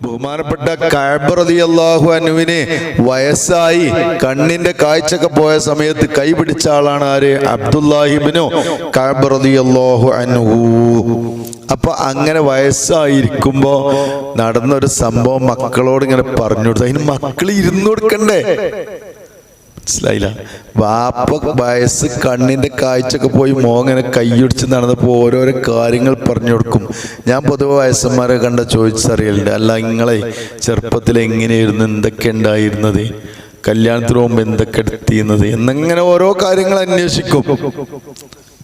ബഹുമാനപ്പെട്ട കഴബറതി അള്ളാഹു അനുവിനെ വയസ്സായി കണ്ണിന്റെ കാഴ്ചയൊക്കെ പോയ സമയത്ത് കൈപിടിച്ച ആളാണ് ആര്? അബ്ദുല്ലാഹിബിനു കഴബറതി അള്ളാഹു അനുഹു അപ്പൊ അങ്ങനെ വയസ്സായിരിക്കുമ്പോ നടന്നൊരു സംഭവം മക്കളോട് ഇങ്ങനെ പറഞ്ഞു കൊടുത്തു. അതിന് മക്കൾ ഇരുന്നു കൊടുക്കണ്ടേ? മനസ്സിലായില്ല. വാപ്പ വയസ്സ് കണ്ണിന്റെ കാഴ്ചയൊക്കെ പോയി മോങ്ങനെ കൈയൊടിച്ച് നടന്നപ്പോൾ ഓരോരോ കാര്യങ്ങൾ പറഞ്ഞു കൊടുക്കും. ഞാൻ പൊതുവെ വയസ്സന്മാരെ കണ്ട ചോദിച്ചറിയലുണ്ട് അല്ല നിങ്ങളെ ചെറുപ്പത്തിൽ എങ്ങനെയായിരുന്നു? എന്തൊക്കെ ഉണ്ടായിരുന്നത്? കല്യാണത്തിന് മുമ്പ് എന്തൊക്കെ എടുത്തിരുന്നത്? എന്നങ്ങനെ ഓരോ കാര്യങ്ങൾ അന്വേഷിക്കും.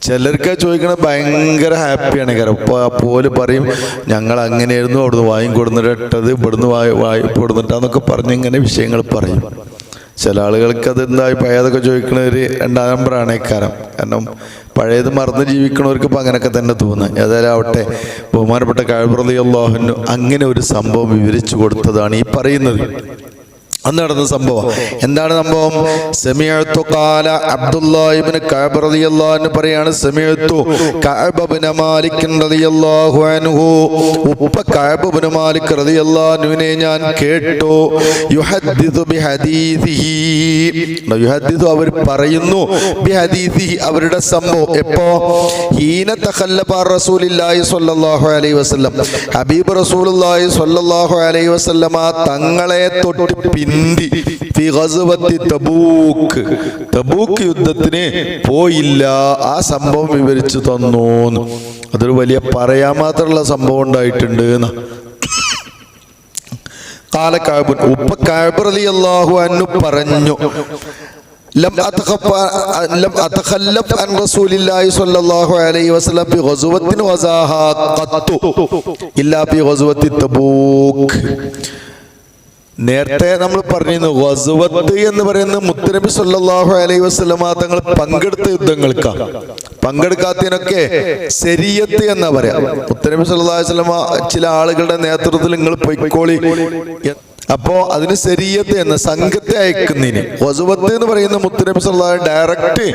ചിലർക്ക് ചോദിക്കണത് ഭയങ്കര ഹാപ്പിയാണ്. കാരണം ഇപ്പോൾ പോൽ പറയും ഞങ്ങൾ അങ്ങനെയായിരുന്നു അവിടുന്ന് വായും കൊടുന്നിട്ടത് ഇവിടുന്ന് വായി വായി കൊടുന്നിട്ടാന്നൊക്കെ പറഞ്ഞ് ഇങ്ങനെ വിഷയങ്ങൾ പറയും. ചില ആളുകൾക്ക് അത് എന്തായി പഴയതൊക്കെ ചോദിക്കണ ഒരു രണ്ടാം നമ്പറാണ് കാരണം പഴയത് മറന്ന് ജീവിക്കണവർക്ക് ഇപ്പം അങ്ങനെയൊക്കെ തന്നെ തോന്നുന്നത് ഏതായാലും ആവട്ടെ ബഹുമാനപ്പെട്ട കഴിവ്രതി അള്ളാഹുനു അങ്ങനെ ഒരു സംഭവം വിവരിച്ചു കൊടുത്തതാണ് ഈ പറയുന്നത്. അന്ന് നടന്ന സംഭവം. എന്താണ് സംഭവം? സമീഅത്തു ഖാല അബ്ദുല്ലാഹി അബ്ദുല്ലാഹിബ്നു കഅബ് റളിയല്ലാഹു അൻഹു പറയാണ് സെമിയത്തു കഅബ് ഇബ്നു മാലിക് റളിയല്ലാഹു അൻഹു. ഉപ്പ കഅബ് ഇബ്നു മാലിക് റളിയല്ലാഹു അൻഹുവിനെ ഞാൻ കേട്ടു. യുഹദ്ദിസു ബിഹദീസിഹി. യുഹദ്ദിസു അവർ പറയുന്നു ബിഹദീസിഹി അവരുടെ സംഭവം എപ്പോ? ഹീന തഖല്ലബ റസൂലുള്ളാഹി സ്വല്ലല്ലാഹു അലൈഹി വസല്ലം. ഹബീബ് റസൂലുള്ളാഹി സ്വല്ലല്ലാഹു അലൈഹി വസല്ലമ തങ്ങളെ തൊട്ട് ഹിന്ദി. തബൂക്ക്. തബൂക്ക് യുദ്ധത്തിന് പോയില്ല. ആ സംഭവം വിവരിച്ചു തന്നു അതൊരു വലിയ പറയാൻ മാത്രമുള്ള സംഭവം ഉണ്ടായിട്ടുണ്ട് എന്നാ ഉപ്പ കാബ് അലി അള്ളാഹു അന്നു പറഞ്ഞു ലം അതഖല്ലഫ് അൻ റസൂലില്ലാഹി സ്വല്ലല്ലാഹു അലൈഹി വസല്ലം ബി വസാഹ ഖത്തു. ഇല്ലാ നേരത്തെ നമ്മൾ പറഞ്ഞിരുന്നു വസുവത്ത് എന്ന് പറയുന്നത് മുത്തനബി സല്ലാഹു അലൈഹി വസല്ലമ തങ്ങൾ പങ്കെടുത്ത യുദ്ധങ്ങൾക്കാണ്. പങ്കെടുക്കാത്തതിനൊക്കെ ശരിയത്ത് എന്നാ പറയാ. മുത്തനബി സല്ലല്ലാഹു അലൈഹി വസല്ലമ ചില ആളുകളുടെ നേതൃത്വത്തിൽ നിങ്ങൾ പൊയ്ക്കോളി. അപ്പോ അതിന് ശരിയത്ത് എന്ന സംഘത്തെ അയക്കുന്നതിന് വസുവത്ത് എന്ന് പറയുന്ന മുത്തനബി സല്ലാ ഡയറക്റ്റ്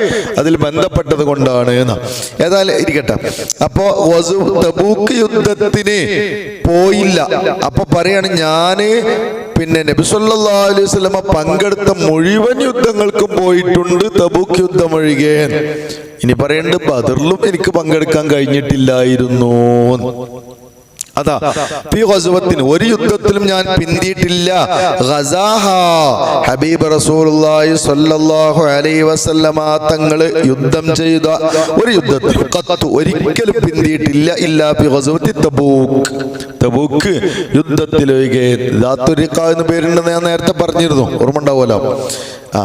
അതിൽ ബന്ധപ്പെട്ടത് കൊണ്ടാണ് എന്ന്. ഏതായാലും ഇരിക്കട്ടെ. അപ്പോ വസു തബൂക്ക് യുദ്ധത്തിന് പോയില്ല. അപ്പൊ പറയാണ് ഞാൻ പിന്നെ നബി സല്ലല്ലാഹു അലൈഹി പങ്കെടുത്ത മുഴുവൻ യുദ്ധങ്ങൾക്കും പോയിട്ടുണ്ട് തബൂക്ക് യുദ്ധം ഒഴികെ. ഇനി പറയേണ്ടത് ബദറിലും എനിക്ക് പങ്കെടുക്കാൻ കഴിഞ്ഞിട്ടില്ലായിരുന്നു. അതാ ഗസ്വത്തിന് ഒരു യുദ്ധത്തിലും ഞാൻ പിന്തിയിട്ടില്ല. ഹബീബ് റസൂലുള്ളാഹി സ്വല്ലല്ലാഹു അലൈഹി വസല്ലമ തങ്ങൾ യുദ്ധം ചെയ്ത ഒരു യുദ്ധത്തിൽ ഖത്ത് ഒരിക്കലും പിന്തിയിട്ടില്ല. ഇല്ലാ ഫി ഗസ്വത്തി തബൂക്ക്. തബൂക്ക് യുദ്ധത്തിലൊഴികെ ദാത്തുരിക്ക എന്ന് പേരുണ്ടെന്ന് ഞാൻ നേരത്തെ പറഞ്ഞിരുന്നു. ഓർമ്മ ഉണ്ടാവുമല്ലോ. ആ.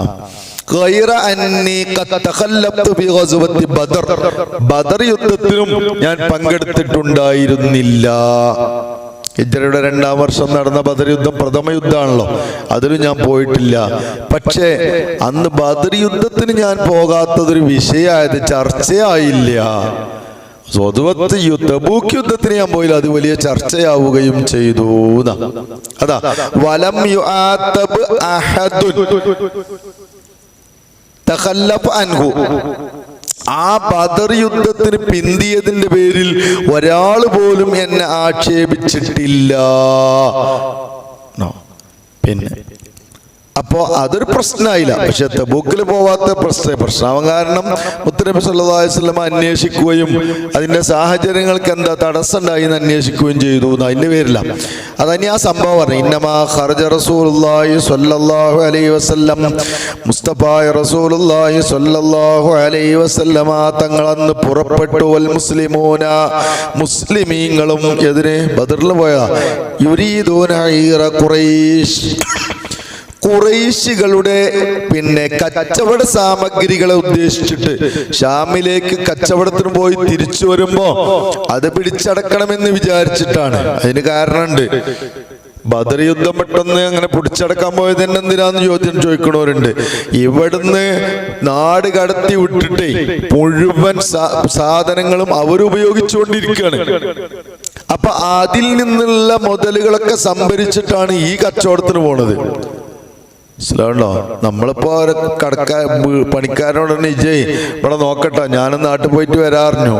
ബദർ. യുദ്ധത്തിലും ഞാൻ പങ്കെടുത്തിട്ടുണ്ടായിരുന്നില്ല. ഹിജ്റയുടെ രണ്ടാം വർഷം നടന്ന ബദർ യുദ്ധം പ്രഥമ യുദ്ധമാണല്ലോ. അതിലും ഞാൻ പോയിട്ടില്ല. പക്ഷേ അന്ന് ബദർ യുദ്ധത്തിന് ഞാൻ പോകാത്തതൊരു വിഷയമായത് ചർച്ചയായില്ല. സ്വതുവത്ത് യുദ്ധബൂക്ക് യുദ്ധത്തിന് ഞാൻ പോയില്ല. അത് വലിയ ചർച്ചയാവുകയും ചെയ്തു. അതാ വലം അഹദുൻ. തഖല്ലഫ് അൻഹു. ആ ബദർ യുദ്ധത്തിന് പിന്തിയതിന്റെ പേരിൽ ഒരാൾ പോലും എന്നെ ആക്ഷേപിച്ചിട്ടില്ല. പിന്നെ? അപ്പോ അതൊരു പ്രശ്നമായില്ല പക്ഷെ തബൂക്കിൽ പോവാത്ത പ്രശ്ന പ്രശ്നം കാരണം മുത്തനബി വസല്ലം അന്വേഷിക്കുകയും അതിന്റെ സാഹചര്യങ്ങൾക്ക് എന്താ തടസ്സം ഉണ്ടായി എന്ന് അന്വേഷിക്കുകയും ചെയ്തു അതിന്റെ പേരില്ല. അതന്നെ ആ സംഭവം പറഞ്ഞു ഇന്നമാ ഖർജ റസൂലുള്ളാഹി സ്വല്ലല്ലാഹു അലൈഹി വസല്ലം മുസ്തഫായ റസൂലുള്ളാഹി സ്വല്ലല്ലാഹു അലൈഹി വസല്ലമ തങ്ങൾ അന്ന് പുറപ്പെട്ടു. വൽ മുസ്ലിമൂന മുസ്ലിമീങ്ങളും എതിരെ ബദറിൽ പോയാ യുരീദൂന ഈറ ഖുറൈശ്. കുറേശികളുടെ പിന്നെ കച്ചവട സാമഗ്രികളെ ഉദ്ദേശിച്ചിട്ട് ഷാമിലേക്ക് കച്ചവടത്തിന് പോയി തിരിച്ചു വരുമ്പോ അത് പിടിച്ചടക്കണമെന്ന് വിചാരിച്ചിട്ടാണ്. അതിന് കാരണമുണ്ട്. ബദർ യുദ്ധം പെട്ടെന്ന് അങ്ങനെ പിടിച്ചടക്കാൻ പോയത് തന്നെ എന്തിനാന്ന് ചോദ്യം ചോദിക്കണവരുണ്ട്. ഇവിടുന്ന് നാട് കടത്തി വിട്ടിട്ട് മുഴുവൻ സാധനങ്ങളും അവരുപയോഗിച്ചുകൊണ്ടിരിക്കുകയാണ് അപ്പൊ അതിൽ നിന്നുള്ള മുതലുകളൊക്കെ സംഭരിച്ചിട്ടാണ് ഈ കച്ചവടത്തിന് പോണത്. മനസ്സിലാവണ്ടോ? നമ്മളിപ്പോ കടക്കാ പണിക്കാരനോട് തന്നെ ഇജയ് ഇവിടെ നോക്കട്ടോ. ഞാനും നാട്ടിൽ പോയിട്ട് വരാറിഞ്ഞു.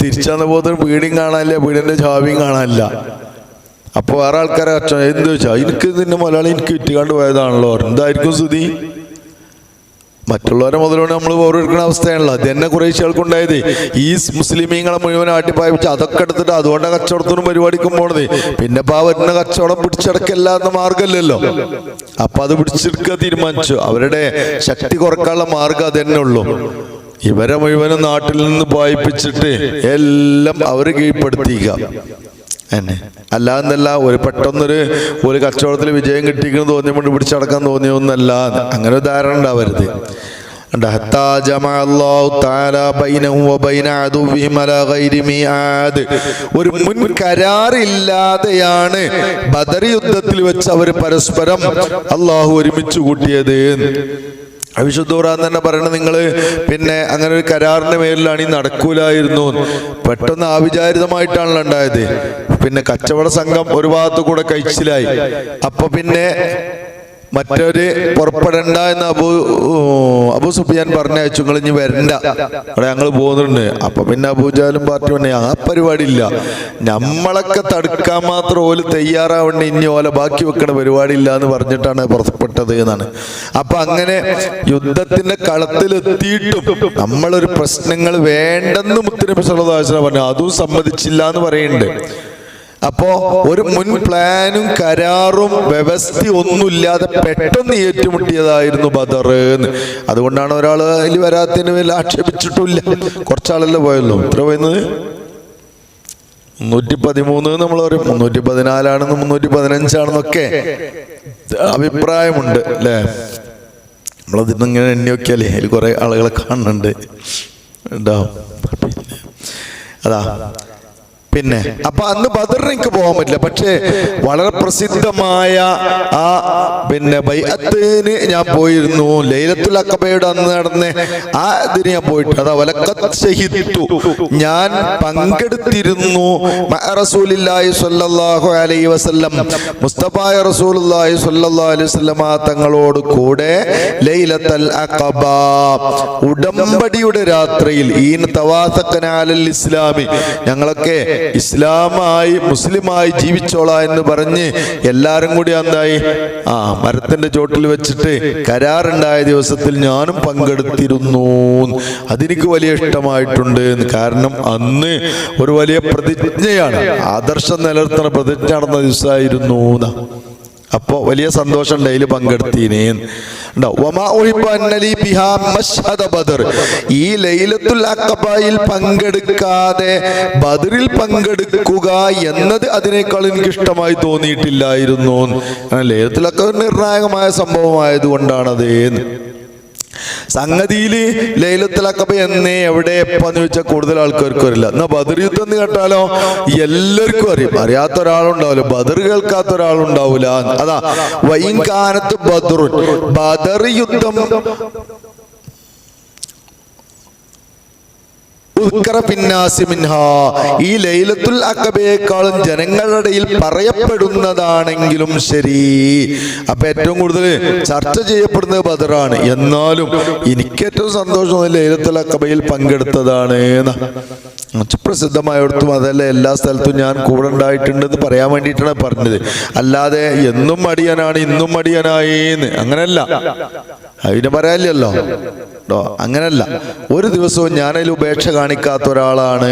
തിരിച്ചന്ന് പോകുന്ന വീടും കാണാനില്ല വീടിന്റെ ചാവിയും കാണാനില്ല. അപ്പോൾ വേറെ ആൾക്കാരെ അച്ഛൻ എന്ത് വെച്ചാൽ എനിക്ക് നിന്നെ മലയാളി എനിക്ക് വിറ്റുകാണ്ട് പോയതാണല്ലോ. എന്തായിരിക്കും സ്ഥിതി? മറ്റുള്ളവരെ മുതലുകൊണ്ട് നമ്മൾ ഓരോരുക്കുന്ന അവസ്ഥയാണല്ലോ. അത് തന്നെ കുറേശ്ശികൾക്കുണ്ടായത്. ഈ മുസ്ലിമീങ്ങളെ മുഴുവൻ ആട്ടിപ്പായിപ്പിച്ച് അതൊക്കെ എടുത്തിട്ട് അതുകൊണ്ട് കച്ചവടത്തിനും പരിപാടിക്കും പോണത്. പിന്നെ ഇപ്പൊ ആ വരുന്ന കച്ചവടം പിടിച്ചടക്കല്ല എന്ന മാർഗമല്ലല്ലോ അപ്പൊ അത് പിടിച്ചെടുക്കുക തീരുമാനിച്ചു. അവരുടെ ശക്തി കുറക്കാനുള്ള മാർഗം അത് തന്നെ ഉള്ളൂ. ഇവരെ മുഴുവനും നാട്ടിൽ നിന്ന് പായിപ്പിച്ചിട്ട് എല്ലാം അവർ കീഴ്പ്പെടുത്തിക്കുക എന്നെ അല്ലാന്നല്ല ഒരു പെട്ടെന്നൊരു ഒരു കച്ചവടത്തിൽ വിജയം കിട്ടിയെന്ന് തോന്നിയപ്പോൾ പിടിച്ചടക്കാൻ തോന്നിയൊന്നല്ല അങ്ങനെ ഒരു ധാരണ ഉണ്ടാവരുത്. ഗൈരി മീആദ്. ഒരു മുൻ കരാറില്ലാതെയാണ് ബദർ യുദ്ധത്തിൽ വെച്ച് അവർ പരസ്പരം അള്ളാഹു ഒരുമിച്ച് കൂട്ടിയത്. വിശുദ്ധ ഖുർആൻ തന്നെ പറയണത് നിങ്ങൾ പിന്നെ അങ്ങനെ ഒരു കരാറിന്റെ മേലിലാണ് ഈ നടക്കൂലായിരുന്നു. പെട്ടെന്ന് ആവിചാരിതമായിട്ടാണല്ലോ ഉണ്ടായത്. പിന്നെ കച്ചവട സംഘം ഒരു ഭാഗത്തു കൂടെ കഴിച്ചിലായി. അപ്പൊ പിന്നെ മറ്റൊരു പുറപ്പെടണ്ട എന്ന് അബു അബു സുഫിയാൻ പറഞ്ഞയച്ചു. നിങ്ങൾ ഇനി വരണ്ട. അവിടെ ഞങ്ങൾ പോകുന്നുണ്ട്. അപ്പൊ പിന്നെ അബൂജാലും പാർട്ടി പറഞ്ഞു ആ പരിപാടി ഇല്ല. നമ്മളൊക്കെ തടുക്കാൻ മാത്രം ഓൽ തയ്യാറാവണ്ട. ഇനി ഓല ബാക്കി വെക്കണ പരിപാടി ഇല്ല എന്ന് പറഞ്ഞിട്ടാണ് പുറപ്പെട്ടത് എന്നാണ്. അപ്പൊ അങ്ങനെ യുദ്ധത്തിന്റെ കളത്തിലെത്തിയിട്ടും നമ്മളൊരു പ്രശ്നങ്ങൾ വേണ്ടെന്ന് മുത്തനബി സല്ലല്ലാഹു പറഞ്ഞു. അതും സമ്മതിച്ചില്ല എന്ന് പറയുന്നുണ്ട്. അപ്പോ ഒരു മുൻ പ്ലാനും കരാറും വ്യവസ്ഥ ഒന്നുമില്ലാതെ പെട്ടെന്ന് ഏറ്റുമുട്ടിയതായിരുന്നു ബദർ എന്ന്. അതുകൊണ്ടാണ് ഒരാൾ അതിൽ വരാത്തതിന് മേൽ ആക്ഷേപിച്ചിട്ടില്ല കുറച്ചാളല്ലേ പോയല്ലോ എത്ര പോയത് മുന്നൂറ്റി പതിമൂന്ന് നമ്മൾ പറയും. മുന്നൂറ്റി പതിനാലാണെന്ന് മുന്നൂറ്റി പതിനഞ്ചാണെന്നൊക്കെ അഭിപ്രായമുണ്ട് അല്ലേ? നമ്മളതിന്ന് ഇങ്ങനെ എണ്ണി നോക്കിയാലേ അതിൽ കുറെ ആളുകളെ കാണുന്നുണ്ട്. ഉണ്ടാവും അതാ പിന്നെ അപ്പൊ അന്ന് ബദറിനേക്ക് പോകാൻ പറ്റില്ല. പക്ഷേ വളരെ പ്രസിദ്ധമായ ആ പിന്നെ ബൈഅത്തിന് ഞാൻ പോയിരുന്നു. ലൈലത്തുൽ അക്കബയുടെ അന്ന് നടന്ന ആ ഇതിന് ഞാൻ പോയിട്ട് അതാ വലക്കത്ത് ഷഹിദ്തു ഞാൻ പങ്കെടുത്തിരുന്നു. റസൂലില്ലാഹി സ്വല്ലല്ലാഹു അലൈഹി വസല്ലം. മുസ്തഫായ റസൂലുള്ളാഹി സ്വല്ലല്ലാഹു അലൈഹി വസല്ലമ തങ്ങളോട് കൂടെ ലൈലത്തൽ അഖബ. ഉടമ്പടിയുടെ രാത്രിയിൽ ഈൻ തവാസക്കനാലൽ ഇസ്ലാമി. ഞങ്ങളൊക്കെ ഇസ്ലാമായി മുസ്ലിമായി ജീവിച്ചോളാ എന്ന് പറഞ്ഞ് എല്ലാരും കൂടി എന്തായി? ആ മരത്തിന്റെ ചോട്ടിൽ വെച്ചിട്ട് കരാറുണ്ടായ ദിവസത്തിൽ ഞാനും പങ്കെടുത്തിരുന്നു. അതെനിക്ക് വലിയ ഇഷ്ടമായിട്ടുണ്ട്. കാരണം അന്ന് ഒരു വലിയ പ്രതിജ്ഞയാണ്. ആദർശം നിലനിർത്തുന്ന പ്രതിജ്ഞ നടന്ന ദിവസമായിരുന്നു. അപ്പോൾ അപ്പോ വലിയ സന്തോഷം ഡെയിലി പങ്കെടുത്തീനേ. ഈ ലൈലത്തുൽ അഖബയിൽ പങ്കെടുക്കാതെ ബദറിൽ പങ്കെടുക്കുക എന്നത് അതിനേക്കാൾ എനിക്ക് ഇഷ്ടമായി തോന്നിയിട്ടില്ലായിരുന്നു ലൈലത്തുൽ അഖബ നിർണായകമായ സംഭവമായതുകൊണ്ടാണത് സംഗതിയിൽ ലൈലത്തുലക്കബ എന്നേ എവിടെ എപ്പാന്ന് ചോദിച്ചാൽ കൂടുതൽ ആൾക്കാർക്കും അറിയില്ല. എന്നാ ബദർ യുദ്ധം എന്ന് കേട്ടാലോ? എല്ലാവർക്കും അറിയും. അറിയാത്ത ഒരാളുണ്ടാവില്ല. ബദർ കേൾക്കാത്ത ഒരാളുണ്ടാവില്ല. അതാ വൈകാനത്ത് ബദറുൻ. ബദർ യുദ്ധം ഈ ലൈലത്തുൽ അക്കബയേക്കാളും ജനങ്ങളുടെ പറയപ്പെടുന്നതാണെങ്കിലും ശരി. അപ്പൊ ഏറ്റവും കൂടുതൽ ചർച്ച ചെയ്യപ്പെടുന്നത് ബദറാണ്. എന്നാലും എനിക്ക് ഏറ്റവും സന്തോഷം ലൈലത്തുൽ അക്കബയിൽ പങ്കെടുത്തതാണ് പ്രസിദ്ധമായിടത്തും അതല്ല എല്ലാ സ്ഥലത്തും ഞാൻ കൂടെ ഉണ്ടായിട്ടുണ്ടെന്ന് പറയാൻ വേണ്ടിയിട്ടാണ് പറഞ്ഞത്. അല്ലാതെ എന്നും മടിയനാണ് ഇന്നും മടിയനായി അങ്ങനല്ല. അതിന് പറയാനില്ലല്ലോ. കേട്ടോ. അങ്ങനല്ല. ഒരു ദിവസവും ഞാനതിൽ ഉപേക്ഷ കാണിക്കാത്ത ഒരാളാണ്